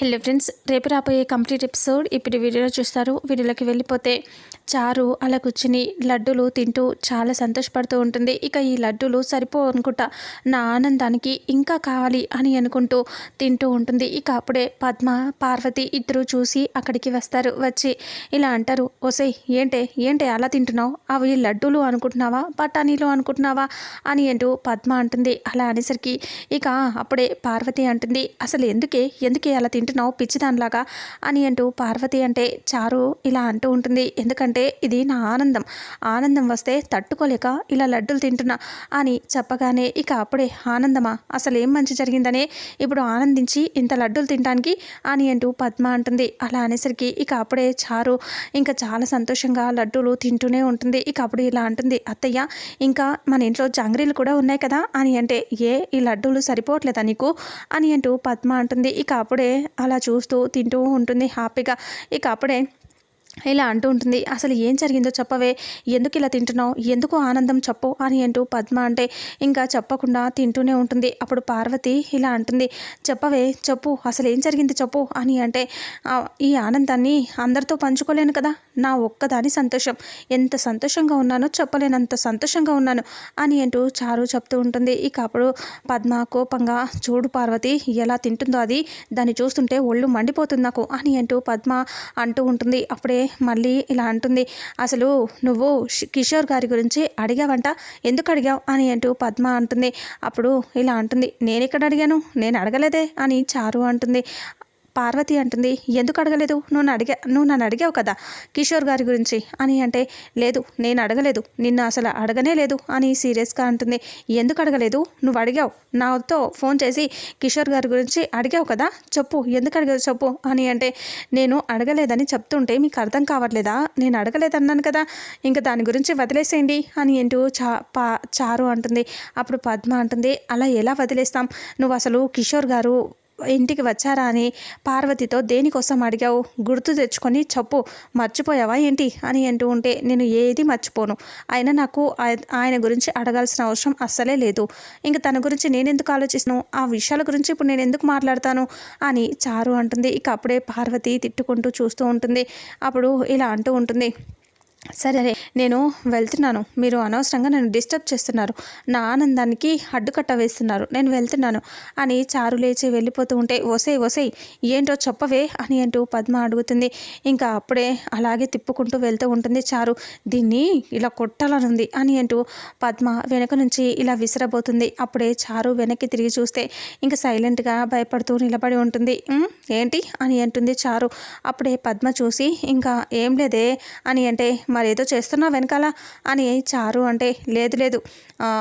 Hello friends రేపు రాబోయే complete episode ఇప్పుడు వీడియోలో చూస్తారు. వీడియోలోకి వెళ్ళిపోతే చారు అలా కూర్చుని లడ్డూలు తింటూ చాలా సంతోషపడుతూ ఉంటుంది. ఇక ఈ లడ్డూలు సరిపో అనుకుంటా నా ఆనందానికి ఇంకా కావాలి అని అనుకుంటూ తింటూ ఉంటుంది. ఇక అప్పుడే పద్మ పార్వతి ఇద్దరు చూసి అక్కడికి వస్తారు. వచ్చి ఇలా అంటారు ఓసే ఏంటే ఏంటే అలా తింటున్నావు? అవి లడ్డూలు అనుకుంటున్నావా? బఠానీలు అనుకుంటున్నావా? అని అంటూ పద్మ అంటుంది. అలా అనేసరికి ఇక అప్పుడే పార్వతి అంటుంది అసలు ఎందుకే ఎందుకే అలా తింటున్నావు? పిచ్చిదానిలాగా అని అంటూ పార్వతి అంటే చారు ఇలా అంటూ ఉంటుంది. ఎందుకంటే ఇది నా ఆనందం. ఆనందం వస్తే తట్టుకోలేక ఇలా లడ్డూలు తింటున్నా అని చెప్పగానే ఇక అప్పుడే ఆనందమా అసలు ఏం మంచి జరిగిందనే? ఇప్పుడు ఆనందించి ఇంత లడ్డూలు తినడానికి అని అంటూ పద్మ అంటుంది. అలా అనేసరికి ఇక అప్పుడే చారు ఇంకా చాలా సంతోషంగా లడ్డూలు తింటూనే ఉంటుంది. ఇక అప్పుడు ఇలా అంటుంది అత్తయ్య ఇంకా మన ఇంట్లో జాంగ్రీలు కూడా ఉన్నాయి కదా? అని అంటే ఏ ఈ లడ్డూలు సరిపోవట్లేదా నీకు? అని అంటూ పద్మ అంటుంది. ఇక అప్పుడే అలా చూస్తూ తింటూ ఉంటుంది హ్యాపీగా. ఇక అప్పుడే ఇలా అంటూ ఉంటుంది. అసలు ఏం జరిగిందో చెప్పవే. ఎందుకు ఇలా తింటున్నావు? ఎందుకు ఆనందం చెప్పు అని అంటూ పద్మ అంటే ఇంకా చెప్పకుండా తింటూనే ఉంటుంది. అప్పుడు పార్వతి ఇలా అంటుంది. చెప్పవే చెప్పు. అసలు ఏం జరిగింది చెప్పు అని అంటే ఈ ఆనందాన్ని అందరితో పంచుకోలేను కదా. నా ఒక్కదాని సంతోషం. ఎంత సంతోషంగా ఉన్నానో చెప్పలేనంత సంతోషంగా ఉన్నాను అని అంటూ చారు చెప్తూ ఉంటుంది. ఇక అప్పుడు పద్మ కోపంగా చూడు పార్వతి ఎలా తింటుందో అది. దాన్ని చూస్తుంటే ఒళ్ళు మండిపోతుంది నాకు అని అంటూ పద్మ అంటూ ఉంటుంది. అప్పుడే మళ్ళీ ఇలా అంటుంది. అసలు నువ్వు కిషోర్ గారి గురించి అడిగావంట? ఎందుకు అడిగావు? అని అంటూ పద్మ అంటుంది. అప్పుడు ఇలా అంటుంది. నేను ఎక్కడ అడిగాను? నేను అడగలేదే అని చారు అంటుంది. పార్వతి అంటుంది ఎందుకు అడగలేదు? నువ్వు అడిగా నువ్వు నన్ను అడిగావు కదా కిషోర్ గారి గురించి? అని అంటే లేదు నేను అడగలేదు. నిన్ను అసలు అడగనే లేదు అని సీరియస్గా అంటుంది. ఎందుకు అడగలేదు? నువ్వు అడిగావు. నాతో ఫోన్ చేసి కిషోర్ గారి గురించి అడిగావు కదా. చెప్పు ఎందుకు అడగలేదు చెప్పు అని అంటే నేను అడగలేదని చెప్తుంటే మీకు అర్థం కావట్లేదా? నేను అడగలేదన్నాను కదా. ఇంకా దాని గురించి వదిలేసేయండి అని ఏంటో చా పా చారు అంటుంది. అప్పుడు పద్మ అంటుంది అలా ఎలా వదిలేస్తాం? నువ్వు అసలు కిషోర్ గారు ఇంటికి వచ్చారా అని పార్వతితో దేనికోసం అడిగావు? గుర్తు తెచ్చుకొని చెప్పు. మర్చిపోయావా ఏంటి? అని అంటూ ఉంటే నేను ఏది మర్చిపోను. అయినా నాకు ఆయన గురించి అడగాల్సిన అవసరం అస్సలే లేదు. ఇంక తన గురించి నేనెందుకు ఆలోచిస్తాను? ఆ విషయాల గురించి ఇప్పుడు నేను ఎందుకు మాట్లాడతాను? అని చారు అంటుంది. ఇక అప్పుడే పార్వతి తిట్టుకుంటూ చూస్తూ ఉంటుంది. అప్పుడు ఇలా అంటూ ఉంటుంది. సరే నేను వెళ్తున్నాను. మీరు అనవసరంగా నన్ను డిస్టర్బ్ చేస్తున్నారు. నా ఆనందానికి అడ్డుకట్ట వేస్తున్నారు. నేను వెళ్తున్నాను అని చారు లేచి వెళ్ళిపోతూ ఉంటే ఒసే ఒసే ఏంటో చెప్పవే అని అంటూ పద్మ అడుగుతుంది. ఇంకా అప్పుడే అలాగే తిప్పుకుంటూ వెళ్తూ ఉంటుంది చారు. దీన్ని ఇలా కొట్టాలనుంది అని అంటూ పద్మ వెనక నుంచి ఇలా విసిరబోతుంది. అప్పుడే చారు వెనక్కి తిరిగి చూస్తే ఇంకా సైలెంట్గా భయపడుతూ నిలబడి ఉంటుంది. ఏంటి? అని అంటుంది చారు. అప్పుడే పద్మ చూసి ఇంకా ఏం లేదే అని అంటే మరేదో చేస్తున్నావు వెనకాల అని చారు అంటే లేదు లేదు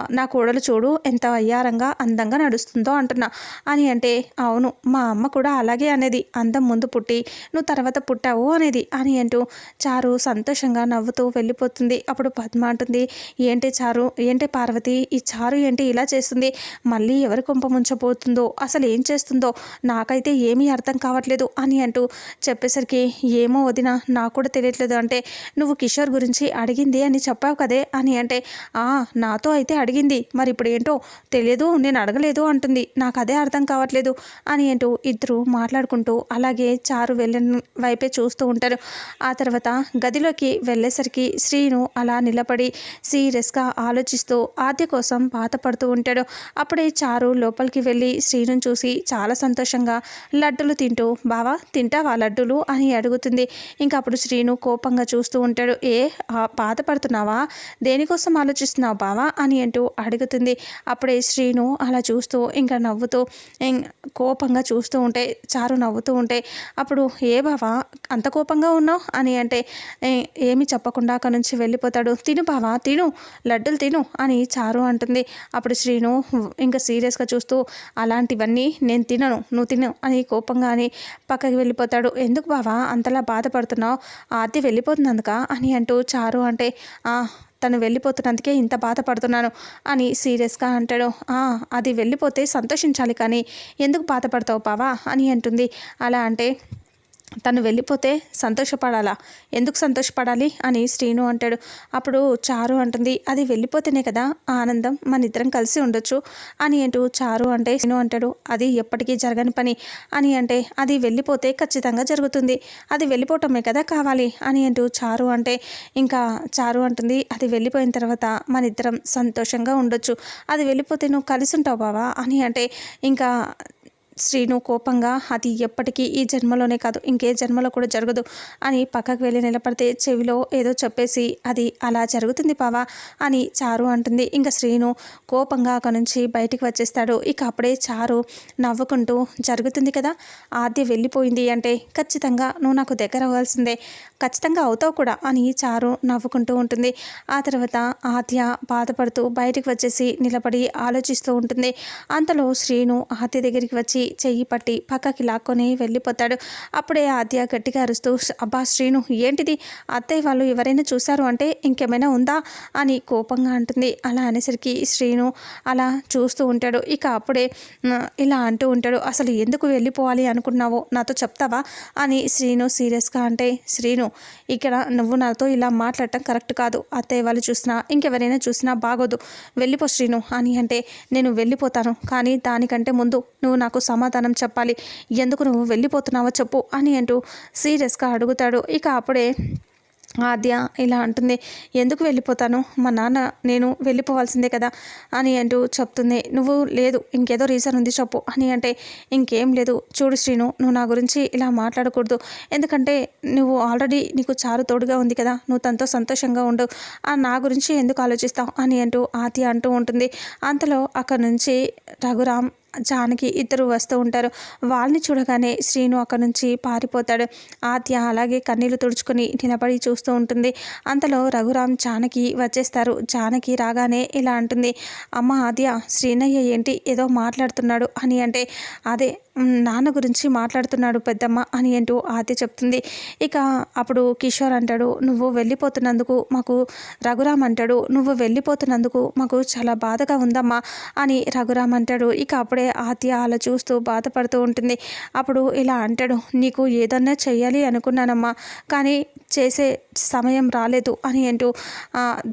నా కోడలు చూడు ఎంత వయ్యారంగా అందంగా నడుస్తుందో అంటున్నా. అని అంటే అవును మా అమ్మ కూడా అలాగే అనేది అందం ముందు పుట్టి నువ్వు తర్వాత పుట్టావు అనేది అని అంటూ చారు సంతోషంగా నవ్వుతూ వెళ్ళిపోతుంది. అప్పుడు పద్మ అంటుంది ఏంటి చారు ఏంటి పార్వతి ఈ చారు ఏంటి ఇలా చేస్తుంది? మళ్ళీ ఎవరి కొంప ముంచబోతుందో అసలు ఏం చేస్తుందో నాకైతే ఏమీ అర్థం కావట్లేదు అని అంటూ చెప్పేసరికి ఏమో వదిన నాకు కూడా తెలియట్లేదు అంటే నువ్వు కిషోర్ గురించి అడిగింది అని చెప్పావు కదే అని అంటే ఆ నాతో అయితే అడిగింది. మరి ఇప్పుడు ఏంటో తెలియదు నేను అడగలేదు అంటుంది. నాకు అదే అర్థం కావట్లేదు అని ఏంటో ఇద్దరు మాట్లాడుకుంటూ అలాగే చారు వెళ్ళిన వైపే చూస్తూ ఉంటారు. ఆ తర్వాత గదిలోకి వెళ్ళేసరికి శ్రీను అలా నిలబడి సీరియస్గా ఆలోచిస్తూ ఆద్య కోసం బాధపడుతూ ఉంటాడు. అప్పుడే చారు లోపలికి వెళ్ళి శ్రీను చూసి చాలా సంతోషంగా లడ్డూలు తింటూ బావా తింటావా లడ్డూలు? అని అడుగుతుంది. ఇంకా అప్పుడు శ్రీను కోపంగా చూస్తూ ఉంటాడు. ఏ బాధపడుతున్నావా? దేనికోసం ఆలోచిస్తున్నావు బావా? అని అంటూ అడుగుతుంది. అప్పుడే శ్రీను అలా చూస్తూ ఇంకా నవ్వుతూ కోపంగా చూస్తూ ఉంటే చారు నవ్వుతూ ఉంటే అప్పుడు ఏ బావా అంత కోపంగా ఉన్నావు? అని అంటే ఏమి చెప్పకుండా అక్కడ నుంచి వెళ్ళిపోతాడు. తిను బావా తిను లడ్డూలు తిను అని చారు అంటుంది. అప్పుడు శ్రీను ఇంకా సీరియస్గా చూస్తూ అలాంటివన్నీ నేను తినను నువ్వు తిను అని కోపంగా అని పక్కకి వెళ్ళిపోతాడు. ఎందుకు బావా అంతలా బాధపడుతున్నావు? ఆద్య అందుక అని అంటూ చారు అంటే తను వెళ్ళిపోతున్నందుకే ఇంత బాధపడుతున్నాను అని సీరియస్గా అంటాడు. అది వెళ్ళిపోతే సంతోషించాలి కానీ ఎందుకు బాధపడతావు బావా అని అంటుంది. అలా అంటే తను వెళ్ళిపోతే సంతోషపడాలా? ఎందుకు సంతోషపడాలి? అని శ్రీను అంటాడు. అప్పుడు చారు అంటుంది అది వెళ్ళిపోతేనే కదా ఆనందం మన ఇద్దరం కలిసి ఉండొచ్చు అని అంటూ చారు అంటే శ్రీను అంటాడు అది ఎప్పటికీ జరగని పని అని అంటే అది వెళ్ళిపోతే ఖచ్చితంగా జరుగుతుంది. అది వెళ్ళిపోవటమే కదా కావాలి అని అంటూ చారు అంటే ఇంకా చారు అంటుంది అది వెళ్ళిపోయిన తర్వాత మన ఇద్దరం సంతోషంగా ఉండొచ్చు. అది వెళ్ళిపోతే నువ్వు కలిసి ఉంటావు బావా అని అంటే ఇంకా శ్రీను కోపంగా అది ఎప్పటికీ ఈ జన్మలోనే కాదు ఇంకే జన్మలో కూడా జరగదు అని పక్కకు వెళ్ళి నిలబడితే చెవిలో ఏదో చెప్పేసి అది అలా జరుగుతుంది పావా అని చారు అంటుంది. ఇంకా శ్రీను కోపంగా అక్కడి నుంచి బయటికి వచ్చేస్తాడు. ఇక అప్పుడే చారు నవ్వుకుంటూ జరుగుతుంది కదా ఆద్య వెళ్ళిపోయింది అంటే ఖచ్చితంగా నువ్వు నాకు దగ్గర అవ్వాల్సిందే ఖచ్చితంగా అవుతావు కూడా అని చారు నవ్వుకుంటూ ఉంటుంది. ఆ తర్వాత ఆద్య బాధపడుతూ బయటికి వచ్చేసి నిలబడి ఆలోచిస్తూ ఉంటుంది. అంతలో శ్రీను ఆద్య దగ్గరికి వచ్చి చెయ్యి పట్టి పక్కకి లాక్కొని వెళ్ళిపోతాడు. అప్పుడే ఆద్య గట్టిగా అరుస్తూ అబ్బా శ్రీను ఏంటిది? అత్తయ్య వాళ్ళు ఎవరైనా చూశారు అంటే ఇంకేమైనా ఉందా? అని కోపంగా అంటుంది. అలా అనేసరికి శ్రీను అలా చూస్తూ ఉంటాడు. ఇక అప్పుడే ఇలా అంటూ ఉంటాడు. అసలు ఎందుకు వెళ్ళిపోవాలి అనుకున్నావో? నాతో చెప్తావా? అని శ్రీను సీరియస్గా అంటే శ్రీను ఇక్కడ నువ్వు నాతో ఇలా మాట్లాడటం కరెక్ట్ కాదు. అత్తయ్య వాళ్ళు చూసినా ఇంకెవరైనా చూసినా బాగోదు. వెళ్ళిపో శ్రీను అని అంటే నేను వెళ్ళిపోతాను. కానీ దానికంటే ముందు నువ్వు నాకు సమాధానం చెప్పాలి. ఎందుకు నువ్వు వెళ్ళిపోతున్నావో చెప్పు అని అంటూ సీరియస్గా అడుగుతాడు. ఇక అప్పుడే ఆద్య ఇలా అంటుంది ఎందుకు వెళ్ళిపోతాను? మా నాన్న నేను వెళ్ళిపోవాల్సిందే కదా అని అంటూ చెప్తుంది. నువ్వు లేదు ఇంకేదో రీజన్ ఉంది చెప్పు అని అంటే ఇంకేం లేదు. చూడు శ్రీను నువ్వు నా గురించి ఇలా మాట్లాడకూడదు. ఎందుకంటే నువ్వు ఆల్రెడీ నీకు చారు తోడుగా ఉంది కదా నువ్వు తనతో సంతోషంగా ఉండు. ఆ నా గురించి ఎందుకు ఆలోచిస్తావు? అని అంటూ ఆద్య అంటూ ఉంటుంది. అంతలో అక్కడ నుంచి రఘురామ్ జానకి ఇద్దరు వస్తూ ఉంటారు. వాళ్ళని చూడగానే శ్రీను అక్కడి నుంచి పారిపోతాడు. ఆద్య అలాగే కన్నీళ్ళు తుడుచుకొని నిలబడి చూస్తూ ఉంటుంది. అంతలో రఘురామ్ జానకి వచ్చేస్తారు. జానకి రాగానే ఇలా అంటుంది. అమ్మ ఆద్య శ్రీనయ్య ఏంటి? ఏదో మాట్లాడుతున్నాడు అని అంటే అదే నాన్న గురించి మాట్లాడుతున్నాడు పెద్దమ్మ అని అంటూ ఆద్య చెప్తుంది. ఇక అప్పుడు కిషోర్ అంటాడు నువ్వు వెళ్ళిపోతున్నందుకు మాకు రఘురామ్ అంటాడు నువ్వు వెళ్ళిపోతున్నందుకు మాకు చాలా బాధగా ఉందమ్మా అని రఘురామ్ అంటాడు. ఇక అప్పుడే ఆతి అలా చూస్తూ బాధపడుతూ ఉంటుంది. అప్పుడు ఇలా అంటాడు నీకు ఏదన్నా చెయ్యాలి అనుకున్నానమ్మా కానీ చేసే సమయం రాలేదు అని అంటూ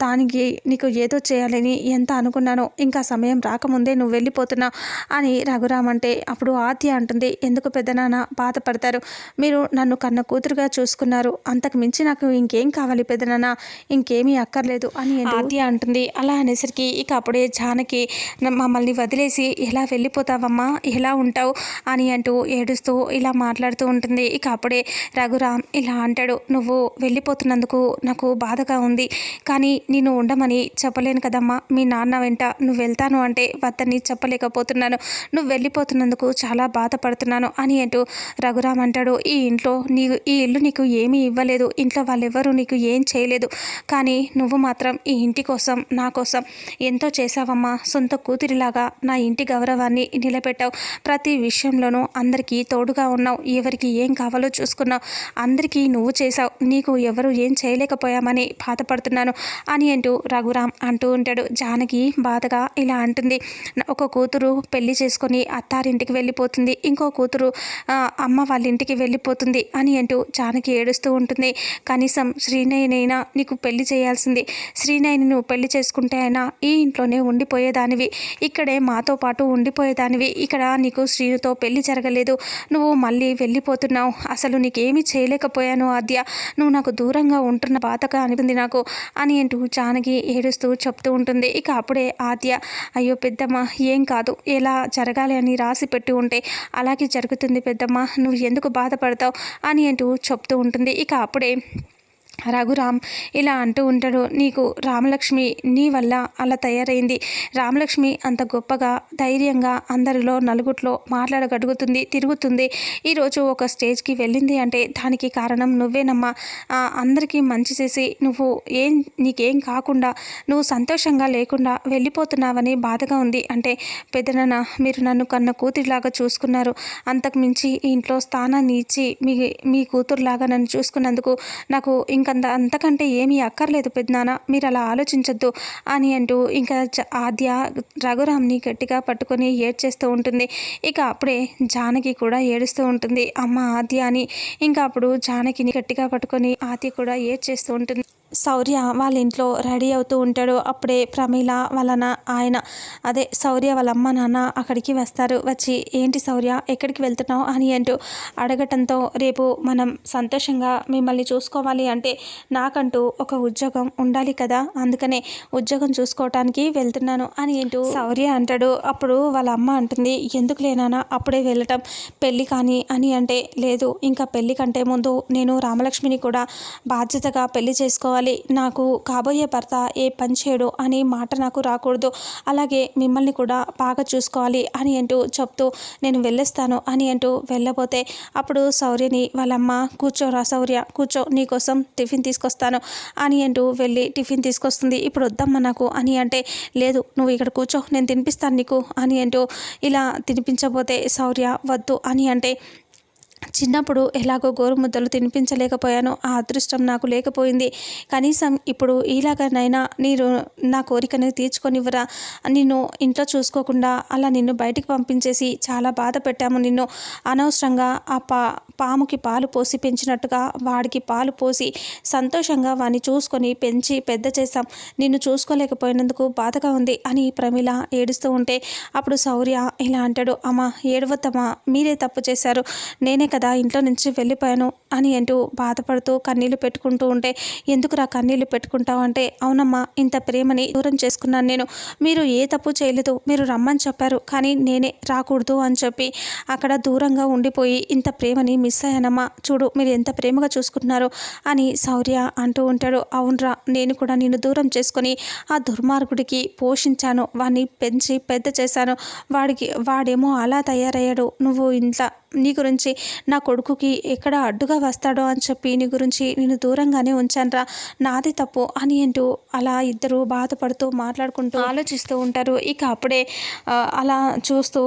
దానికి నీకు ఏదో చేయాలని ఎంత అనుకున్నానో ఇంకా సమయం రాకముందే నువ్వు వెళ్ళిపోతున్నావు అని రఘురామ్ అంటే అప్పుడు ఆత్య అంటుంది. ఎందుకు పెద్దనాన్న బాధపడతారు. మీరు నన్ను కన్న కూతురుగా చూసుకున్నారు. అంతకు మించి నాకు ఇంకేం కావాలి పెద్దనాన్న ఇంకేమీ అక్కర్లేదు అని ఆద్య అంటుంది. అలా అనేసరికి ఇక అప్పుడే జానకి మమ్మల్ని వదిలేసి ఎలా వెళ్ళిపోతావమ్మా? ఎలా ఉంటావు? అని అంటూ ఏడుస్తూ ఇలా మాట్లాడుతూ ఉంటుంది. ఇక అప్పుడే రఘురామ్ ఇలా అంటాడు. నువ్వు వెళ్ళిపోతున్నందుకు నాకు బాధగా ఉంది. కానీ నేను ఉండమని చెప్పలేను కదమ్మా. మీ నాన్న వెంట నువ్వు వెళ్తాను అంటే వద్దని చెప్పలేకపోతున్నాను. నువ్వు వెళ్ళిపోతున్నందుకు చాలా బాధపడుతున్నాను అని అంటూ రఘురామ్ అంటాడు ఈ ఇంట్లో నీ ఈ ఇల్లు నీకు ఏమీ ఇవ్వలేదు. ఇంట్లో వాళ్ళెవ్వరూ నీకు ఏం చేయలేదు. కానీ నువ్వు మాత్రం ఈ ఇంటి కోసం నా కోసం ఎంతో చేశావమ్మా. సొంత కూతురిలాగా నా ఇంటి గౌరవాన్ని నిలబెట్టావు. ప్రతి విషయంలోనూ అందరికీ తోడుగా ఉన్నావు. ఎవరికి ఏం కావాలో చూసుకున్నావు. అందరికీ నువ్వు చేశావు. నీకు ఎవరు ఏం చేయలేకపోయామని బాధపడుతున్నాను అని అంటూ రఘురామ్ అంటూ ఉంటాడు. జానకి బాధగా ఇలా అంటుంది. ఒక కూతురు పెళ్ళి చేసుకొని అత్తారింటికి వెళ్ళిపోతుంది. ఇంకో కూతురు అమ్మ వాళ్ళ ఇంటికి వెళ్ళిపోతుంది అని అంటూ జానకి ఏడుస్తూ ఉంటుంది. కనీసం శ్రీనయనైనా నీకు పెళ్ళి చేయాల్సింది. శ్రీనయ్యని నువ్వు పెళ్ళి చేసుకుంటే అయినా ఈ ఇంట్లోనే ఉండిపోయేదానివి. ఇక్కడే మాతో పాటు ఉండిపోయేదానివి. ఇక్కడ నీకు శ్రీనుతో పెళ్ళి జరగలేదు. నువ్వు మళ్ళీ వెళ్ళిపోతున్నావు. అసలు నీకేమీ చేయలేకపోయాను ఆద్య. నువ్వు నాకు దూరంగా ఉంటున్న బాధగా అనిపింది నాకు అని అంటూ జానకి ఏడుస్తూ చెప్తూ ఉంటుంది. ఇక అప్పుడే ఆద్య అయ్యో పెద్దమ్మ ఏం కాదు. ఎలా జరగాలి అని రాసి పెట్టి ఉంటే అలాగే జరుగుతుంది పెద్దమ్మ నువ్వు ఎందుకు బాధపడతావు అని అంటూ చెప్తూ ఉంటుంది. ఇక అప్పుడే రఘురామ్ ఇలా అంటూ ఉంటాడు నీకు రామలక్ష్మి నీ వల్ల అలా తయారైంది. రామలక్ష్మి అంత గొప్పగా ధైర్యంగా అందరిలో నలుగుట్లో మాట్లాడగలుగుతుంది తిరుగుతుంది. ఈరోజు ఒక స్టేజ్కి వెళ్ళింది అంటే దానికి కారణం నువ్వేనమ్మా. అందరికీ మంచి చేసి నువ్వు ఏం నీకేం కాకుండా నువ్వు సంతోషంగా లేకుండా వెళ్ళిపోతున్నావని బాధగా ఉంది. అంటే పెద్దనన్న మీరు నన్ను కన్న కూతురిలాగా చూసుకున్నారు. అంతకు మించి ఇంట్లో స్థానాన్ని ఇచ్చి మీ మీ కూతురులాగా నన్ను చూసుకున్నందుకు నాకు ఇంకా ఇంకంత అంతకంటే ఏమీ అక్కర్లేదు పెద్దనాన్న మీరు అలా ఆలోచించొద్దు అని అంటూ ఇంకా ఆద్య రఘురామ్ని గట్టిగా పట్టుకొని ఏడ్చేస్తూ ఉంటుంది. ఇక అప్పుడే జానకి కూడా ఏడుస్తూ ఉంటుంది. అమ్మ ఆద్య అని ఇంకా అప్పుడు జానకిని గట్టిగా పట్టుకొని ఆద్య కూడా ఏడ్చేస్తూ ఉంటుంది. శౌర్య వాళ్ళ ఇంట్లో రెడీ అవుతూ ఉంటాడు. అప్పుడే ప్రమీల వాళ్ళ ఆయన అదే శౌర్య వాళ్ళ అమ్మ నాన్న అక్కడికి వస్తారు. వచ్చి ఏంటి శౌర్య ఎక్కడికి వెళ్తున్నావు? అని అంటూ అడగటంతో రేపు మనం సంతోషంగా మిమ్మల్ని చూసుకోవాలి అంటే నాకంటూ ఒక ఉద్యోగం ఉండాలి కదా అందుకనే ఉద్యోగం చూసుకోవటానికి వెళ్తున్నాను అని అంటూ శౌర్య అంటాడు. అప్పుడు వాళ్ళ అమ్మ అంటుంది ఎందుకు లేనానా అప్పుడే వెళ్ళటం పెళ్ళి కానీ అని అంటే లేదు. ఇంకా పెళ్ళి కంటే ముందు నేను రామలక్ష్మిని కూడా బాధ్యతగా పెళ్ళి చేసుకోవాలి. నాకు కాబోయే భర్త ఏ పని చేయడు అని మాట నాకు రాకూడదు. అలాగే మిమ్మల్ని కూడా బాగా చూసుకోవాలి అని అంటూ చెప్తూ నేను వెళ్ళేస్తాను అని అంటూ వెళ్ళబోతే అప్పుడు శౌర్యని వాళ్ళమ్మ కూర్చోరా శౌర్య కూర్చో నీకోసం టిఫిన్ తీసుకొస్తాను. అని అంటూ వెళ్ళి టిఫిన్ తీసుకొస్తుంది. ఇప్పుడు వద్దమ్మా నాకు అని అంటే లేదు నువ్వు ఇక్కడ కూర్చో నేను తినిపిస్తాను నీకు అని అంటూ ఇలా తినిపించబోతే శౌర్య వద్దు అని అంటే చిన్నప్పుడు ఎలాగో గోరుముద్దలు తినిపించలేకపోయాను. ఆ అదృష్టం నాకు లేకపోయింది. కనీసం ఇప్పుడు ఇలాగనైనా నీరు నా కోరికను తీర్చుకొనివ్వరా? నిన్ను ఇంట్లో చూసుకోకుండా అలా నిన్ను బయటికి పంపించేసి చాలా బాధ పెట్టాము నిన్ను. అనవసరంగా ఆ పా పాముకి పాలు పోసి పెంచినట్టుగా వాడికి పాలు పోసి సంతోషంగా వాడిని చూసుకొని పెంచి పెద్ద చేశాం. నిన్ను చూసుకోలేకపోయినందుకు బాధగా ఉంది అని ప్రమిళ ఏడుస్తూ ఉంటే అప్పుడు శౌర్య ఇలా అంటాడు అమ్మ ఏడవద్దమ్మా మీరే తప్పు చేశారు. నేనే కదా ఇంట్లో నుంచి వెళ్ళిపోయాను అని అంటూ బాధపడుతూ కన్నీళ్ళు పెట్టుకుంటూ ఉంటే ఎందుకురా కన్నీళ్ళు పెట్టుకుంటావు? అంటే అవునమ్మా ఇంత ప్రేమని దూరం చేసుకున్నాను నేను. మీరు ఏ తప్పు చేయలేదు మీరు రమ్మని చెప్పారు కానీ నేనే రాకూడదు అని చెప్పి అక్కడ దూరంగా ఉండిపోయి ఇంత ప్రేమని మిస్ అయ్యానమ్మా చూడు మీరు ఎంత ప్రేమగా చూసుకుంటున్నారు అని శౌర్య అంటూ ఉంటాడు. అవునరా నేను కూడా నిన్ను దూరం చేసుకొని ఆ దుర్మార్గుడికి పోషించాను వాడిని పెంచి పెద్ద చేశాను. వాడికి వాడేమో అలా తయారయ్యాడు. నువ్వు ఇంట్లో నీ గురించి నా కొడుకుకి ఎక్కడ అడ్డుగా వస్తాడో అని చెప్పి నీ గురించి నేను దూరంగానే ఉంచానురా నాది తప్పు అని అంటూ అలా ఇద్దరు బాధపడుతూ మాట్లాడుకుంటూ ఆలోచిస్తూ ఉంటారు. ఇక అప్పుడే అలా చూస్తూ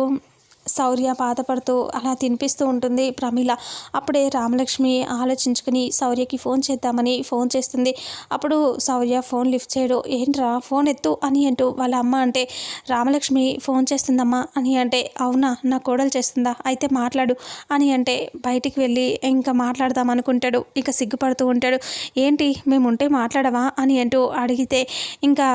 శౌర్య బాధపడుతూ అలా తినిపిస్తూ ఉంటుంది ప్రమీల. అప్పుడే రామలక్ష్మి ఆలోచించుకుని శౌర్యకి ఫోన్ చేద్దామని ఫోన్ చేస్తుంది. అప్పుడు శౌర్య ఫోన్ లిఫ్ట్ చేయడు. ఏంట్రా ఫోన్ ఎత్తు అని అంటూ వాళ్ళ అమ్మ అంటే రామలక్ష్మి ఫోన్ చేస్తుందమ్మా అని అంటే అవునా నా కోడలు చేస్తుందా? అయితే మాట్లాడు అని అంటే బయటికి వెళ్ళి ఇంకా మాట్లాడదాం అనుకుంటాడు. ఇక సిగ్గుపడుతూ ఉంటాడు. ఏంటి మేము ఉంటే మాట్లాడవా? అని అంటూ అడిగితే ఇంకా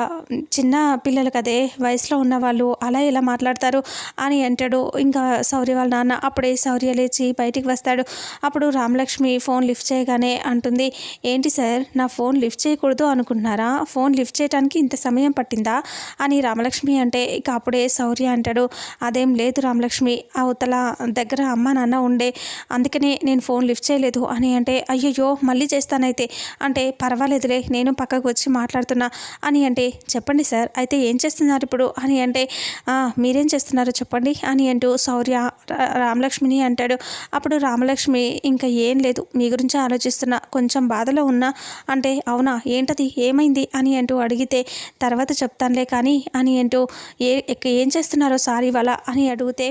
చిన్న పిల్లలు కదే వయసులో ఉన్న వాళ్ళు అలా ఎలా మాట్లాడతారు? అని అంటాడు. ఇంకా సౌర్య వాళ్ళ నాన్న అప్పుడే సౌర్య లేచి బయటికి వస్తాడు. అప్పుడు రామలక్ష్మి ఫోన్ లిఫ్ట్ చేయగానే అంటుంది ఏంటి సార్ నా ఫోన్ లిఫ్ట్ చేయకూడదు అనుకుంటున్నారా? ఫోన్ లిఫ్ట్ చేయడానికి ఇంత సమయం పట్టిందా? అని రామలక్ష్మి అంటే ఇక అప్పుడే సౌర్య అంటాడు అదేం లేదు రామలక్ష్మి అవతల దగ్గర అమ్మ నాన్న ఉండే అందుకనే నేను ఫోన్ లిఫ్ట్ చేయలేదు. అని అంటే అయ్యయ్యో మళ్ళీ చేస్తానైతే. అంటే పర్వాలేదులే నేను పక్కకు వచ్చి మాట్లాడుతున్నా. అని అంటే చెప్పండి సార్ అయితే ఏం చేస్తున్నారు ఇప్పుడు? అని అంటే మీరేం చేస్తున్నారో చెప్పండి. అని అంటూ శౌర్య రామలక్ష్మిని అంటాడు. అప్పుడు రామలక్ష్మి ఇంకా ఏం లేదు మీ గురించి ఆలోచిస్తున్నా కొంచెం బాధలో ఉన్నా అంటే అవునా ఏంటది ఏమైంది? అని అంటూ అడిగితే తర్వాత చెప్తానులే కానీ అని అంటూ ఏ ఏం చేస్తున్నారో సార్ ఇవాళ? అని అడిగితే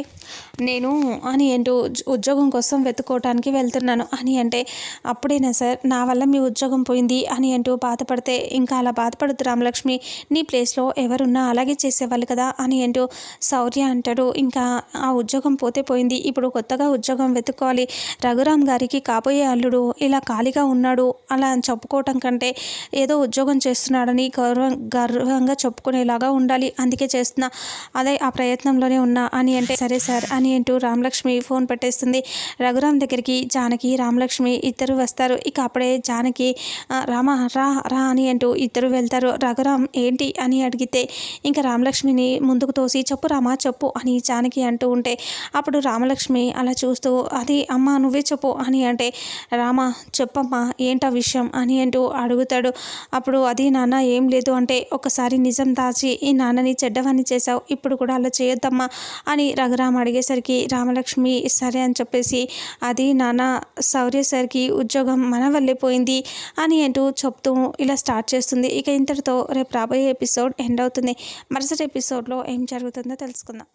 నేను అని అంటూ ఉద్యోగం కోసం వెతుక్కోవటానికి వెళ్తున్నాను అని అంటే అప్పుడేనా సార్? నా వల్ల మీ ఉద్యోగం పోయింది అని అంటూ బాధపడితే ఇంకా అలా బాధపడద్దు రామలక్ష్మి నీ ప్లేస్లో ఎవరున్నా అలాగే చేసేవాళ్ళు కదా అని అంటూ శౌర్య అంటాడు. ఇంకా ఆ ఉద్యోగం పోతే పోయింది. ఇప్పుడు కొత్తగా ఉద్యోగం వెతుక్కోవాలి. రఘురామ్ గారికి కాబోయే అల్లుడు ఇలా ఖాళీగా ఉన్నాడు. అలా చెప్పుకోవటం కంటే ఏదో ఉద్యోగం చేస్తున్నాడని గౌరవ గర్వంగా చెప్పుకునేలాగా ఉండాలి. అందుకే చేస్తున్నా. అదే ఆ ప్రయత్నంలోనే ఉన్నా. అని అంటే సరే సార్ అని అంటూ రామలక్ష్మి ఫోన్ పెట్టేస్తుంది. రఘురామ్ దగ్గరికి జానకి రామలక్ష్మి ఇద్దరు వస్తారు. ఇక అప్పుడే జానకి రామ రా రా అని అంటూ ఇద్దరు వెళ్తారు. రఘురామ్ ఏంటి? అని అడిగితే ఇంకా రామలక్ష్మిని ముందుకు తోసి చెప్పు రామా చెప్పు అని జానకి అంటూ ఉంటే అప్పుడు రామలక్ష్మి అలా చూస్తూ అది అమ్మ నువ్వే చెప్పు అని అంటే రామ చెప్పమ్మా ఏంటా విషయం అని అంటూ అడుగుతాడు. అప్పుడు అది నాన్న ఏం లేదు అంటే ఒకసారి నిజం దాచి ఈ నాన్నని చెడ్డవని చేశావు ఇప్పుడు కూడా అలా చేయొద్దమ్మా అని రఘురామ్ అడిగేసరికి రామలక్ష్మి సరే అని చెప్పేసి అది నాన్న శౌర్య సార్కి ఉద్యోగం మన వల్లే పోయింది అని అంటూ చెప్తూ ఇలా స్టార్ట్ చేస్తుంది. ఇక ఇంతటితో రేపు రాబోయే ఎపిసోడ్ ఎండ్ అవుతుంది. మరుసటి ఎపిసోడ్లో ఏం జరుగుతుందో తెలుసుకుందాం.